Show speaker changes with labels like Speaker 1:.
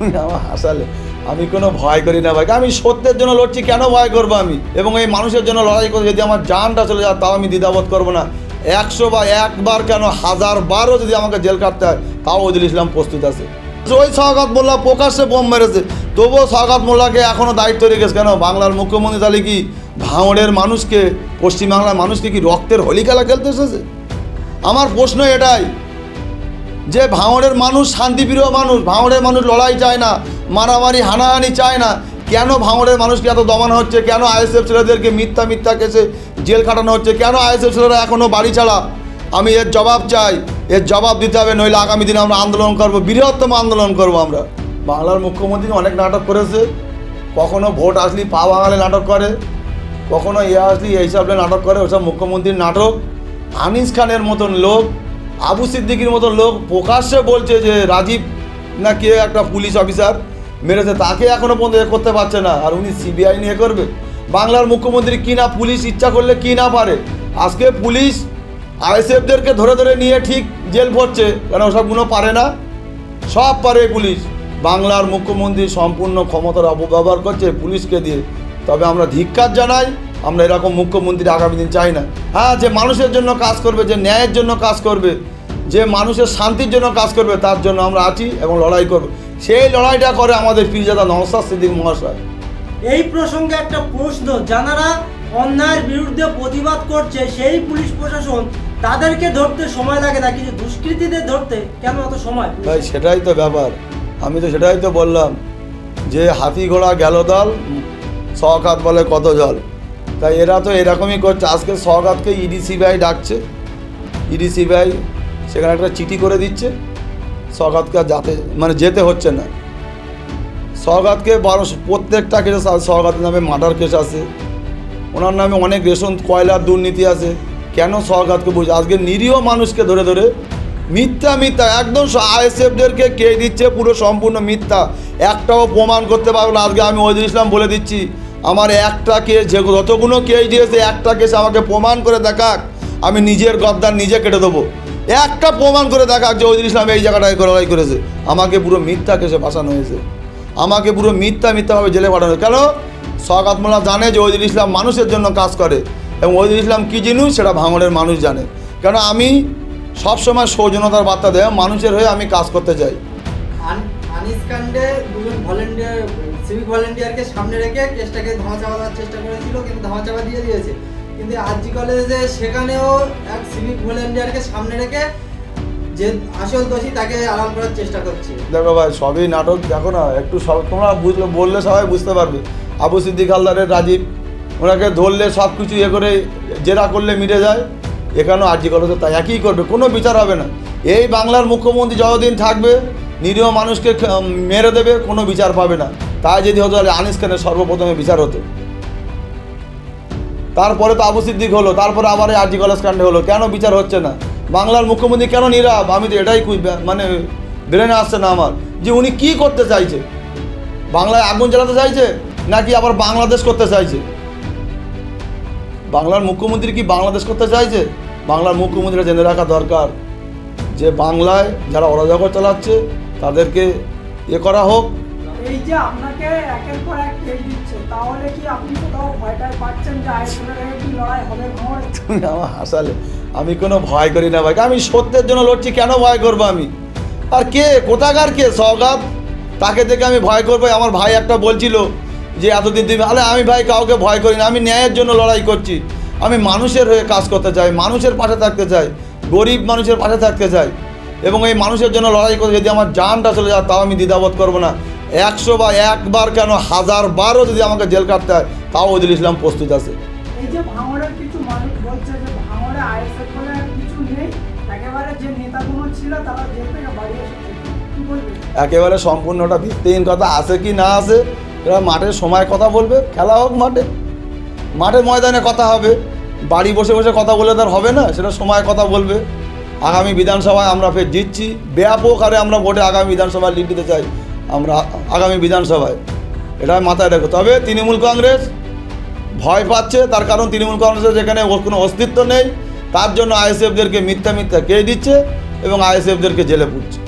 Speaker 1: তুমি আমার হাসালে। আমি কোনো ভয় করি না ভাই। আমি সত্যের জন্য লড়ছি, কেন ভয় করব আমি? এবং এই মানুষের জন্য লড়াই করে যদি আমার জানটা চলে যায়, তাও আমি দ্বিধাবোধ করব না। একশো বা একবার কেন, হাজার বারও যদি আমাকে জেল কাটতে হয়, তাও ওজুল ইসলাম প্রস্তুত আছে। ওই সওগাত মোল্লা প্রকাশ্যে বোম মেরেছে। তবুও সওগাত মোল্লাকে এখনও দায়িত্ব রেখেছে কেন? বাংলার মুখ্যমন্ত্রী তাহলে কি ভাঙড়ের মানুষকে, পশ্চিমবাংলার মানুষকে কি রক্তের হোলি খেলা খেলতে এসেছে? আমার প্রশ্ন এটাই যে ভাঙড়ের মানুষ, শান্তিপ্রিয় মানুষ, ভাঙড়ের মানুষ লড়াই চায় না, মারামারি, হানাহানি চায় না। কেন ভাঙড়ের মানুষকে এত দমানো হচ্ছে? কেন আইএসএফ ছেলেদেরকে মিথ্যা মিথ্যা কেসে জেল খাটানো হচ্ছে? কেন আইএসএফ ছেলেরা এখনও বাড়ি ছাড়া? আমি এর জবাব চাই, এর জবাব দিতে হবে, নইলে আগামী দিনে আমরা আন্দোলন করব, বৃহত্তম আন্দোলন করব আমরা। বাংলার মুখ্যমন্ত্রী অনেক নাটক করেছে। কখনো ভোট আসলি পা বাঙালি নাটক করে, কখনো ইয়ে আসলি এইসব নাটক করে, ওসব মুখ্যমন্ত্রীর নাটক। আনিস খানের মতন লোক আবু সিদ্দিকির মতো লোক প্রকাশ্যে বলছে যে রাজীব না কে একটা পুলিশ অফিসার মেরেছে, তাকে এখনও পর্যন্ত এ করতে পারছে না। আর উনি সিবিআই নিয়ে করবে। বাংলার মুখ্যমন্ত্রী কি না পুলিশ ইচ্ছা করলে কি না পারে? আজকে পুলিশ আইএসএফদেরকে ধরে ধরে নিয়ে ঠিক জেল ভরছে। কেন ওসবগুলো পারে না? সব পারে পুলিশ। বাংলার মুখ্যমন্ত্রী সম্পূর্ণ ক্ষমতার অপব্যবহার করছে পুলিশকে দিয়ে। তবে আমরা ধিক্কার জানাই আমরা এরকম মুখ্যমন্ত্রী আগামী দিন চাই না। হ্যাঁ যে মানুষের জন্য কাজ করবে যে ন্যায়ের জন্য কাজ করবে যে মানুষের শান্তির জন্য কাজ করবে তার জন্য আমরা আছি এবং লড়াই করব। সেই লড়াইটা করে আমাদের পীরজাদা নওসাদ সিদ্দিক মহাশয়।
Speaker 2: এই প্রসঙ্গে একটা প্রশ্ন যারা অন্যায়ের বিরুদ্ধে প্রতিবাদ করছে সেই পুলিশ প্রশাসন তাদেরকে ধরতে সময় লাগে না কিন্তু দুষ্কৃতীদের ধরতে কেন এত সময়?
Speaker 1: ভাই সেটাই তো ব্যাপার। আমি তো সেটাই তো বললাম যে হাতি ঘোড়া গেল দল সকাত বলে কত জল তাই এরা তো এরকমই করছে। আজকে সকাতকে ইডি সিবিআই ডাকছে। ইডি সিবিআই সেখানে একটা চিঠি করে দিচ্ছে। আর যাতে মানে যেতে হচ্ছে না। সগাতকে বারো প্রত্যেকটা কেস সগাতের নামে মার্ডার কেস আছে। ওনার নামে অনেক রেশন কয়লার দুর্নীতি আছে। কেন সরকারকে বুঝে আজকে নিরীহ মানুষকে ধরে ধরে মিথ্যা মিথ্যা, একদম আইএসএফদেরকে কে দিচ্ছে পুরো সম্পূর্ণ মিথ্যা। একটাও প্রমাণ করতে পারব না। আজকে আমি ওইদুল ইসলাম বলে দিচ্ছি। আমার একটা কেস যে যতগুলো কেস দিয়েছে, একটা কেস আমাকে প্রমাণ করে দেখাক, আমি নিজের গদ্দার নিজে কেটে দেবো। একটা প্রমাণ করে দেখাক যে ওইদুল ইসলাম এই জায়গাটায় করেছে। আমাকে পুরো মিথ্যা কেসে ফাঁসানো হয়েছে। আমাকে পুরো মিথ্যা মিথ্যাভাবে জেলে পাঠানো কেন? সকাত মোল্লা জানে যে ওইদুল ইসলাম মানুষের জন্য কাজ করে এবং ওইদুল ইসলাম কী জিনিস সেটা ভাঙড়ের মানুষ জানে। কেন? আমি সবসময় সৌজনতার বার্তা দেয়, মানুষের হয়ে আমি কাজ করতে চাই।
Speaker 3: আনিস দুজন ভলেন্টিয়ার সিভিক ভলেন্টিয়ারকে সামনে রেখে কেসটাকে ধামাচাপা দেওয়ার চেষ্টা করেছিল, কিন্তু ধামাচাপা দিয়ে দিয়েছে। কিন্তু আরজি কলেজে সেখানেও এক সিভিক ভলেন্টিয়ারকে সামনে রেখে যে আসল দোষী তাকে আরাম করার চেষ্টা করছে।
Speaker 1: দেখো ভাই, সবই নাটক, দেখো না, একটু সব তোমরা বুঝলে, বললে সবাই বুঝতে পারবে। আবু সিদ্দিক হালদারের রাজীব, ওনাকে ধরলে সব কিছু ইয়ে করে জেরা করলে মিটে যায়। এখানেও আর্জি কলেজে তাই, একই করবে, কোনো বিচার হবে না। এই বাংলার মুখ্যমন্ত্রী যতদিন থাকবে নিরীহ মানুষকে মেরে দেবে, কোনো বিচার পাবে না। তাই যদি হতো তাহলে আনিস খানের সর্বপ্রথমে বিচার হতো। তারপরে তো আবু সিদ্দিক হলো, তারপরে আবার এই আরজি কলেজ হলো। কেন বিচার হচ্ছে না? বাংলার মুখ্যমন্ত্রী কেন নীরব আমি তো এটাই মানে ব্রেনে আসছে না আমার। যে উনি কি করতে চাইছে? বাংলায় আগুন জ্বালাতে চাইছে, নাকি আবার বাংলাদেশ করতে চাইছে? বাংলার মুখ্যমন্ত্রী কি বাংলাদেশ করতে চাইছে? বাংলার মুখ্যমন্ত্রীরা জেনে রাখা দরকার যে বাংলায় যারা অরাজকর চালাচ্ছে তাদেরকে এ করা হোক।
Speaker 4: এই যে আপনাকে একের পর এক দিচ্ছে তাহলে কি আপনি কোথাও ভয়টায় পাচ্ছেন যে আইএসএলের কি লড়াই হবে ভাঙড়ে
Speaker 1: তুমি আমার হাসালে। আমি কোনো ভয় করি না ভাই। আমি সত্যের জন্য লড়ছি কেন ভয় করব আমি? আর কে? কোথাকার কে? সৌগাত তাকে দেখে আমি ভয় করব। আমার ভাই একটা বলছিল যে এতদিন তুমি আরে আমি ভাই কাউকে ভয় করি না আমি ন্যায়ের জন্য লড়াই করছি। আমি মানুষের হয়ে কাজ করতে চাই মানুষের পাশে থাকতে চাই গরিব মানুষের পাশে থাকতে চাই। এবং এই মানুষের জন্য লড়াই করে যদি আমার জানটা চলে যায় তাও আমি দ্বিধাবোধ করব না। একশো বা একবার কেন হাজার বারও যদি আমাকে জেল কাটতে হয় তাও ওইদুল ইসলাম প্রস্তুত আছে।
Speaker 4: একেবারে
Speaker 1: সম্পূর্ণটা ভিত্তিহীন কথা আসে কি না আসে এরা মাঠের সময় কথা বলবে খেলা হোক মাঠে। মাঠে ময়দানে কথা হবে বাড়ি বসে বসে কথা বলে তার হবে না সেটা সময় কথা বলবে। আগামী বিধানসভায় আমরা ফের জিতছি। ব্যাপক হারে আমরা ভোটে আগামী বিধানসভায় লিড দিতে চাই। আমরা আগামী বিধানসভায়। এটা মাথায় রাখো। তবে তৃণমূল কংগ্রেস ভয় পাচ্ছে, তার কারণ তৃণমূল কংগ্রেসের যেখানে কোনো অস্তিত্ব নেই। তার জন্য আইএসএফদেরকে মিথ্যা মিথ্যা কে দিচ্ছে এবং আইএসএফদেরকে জেলে পুড়ছে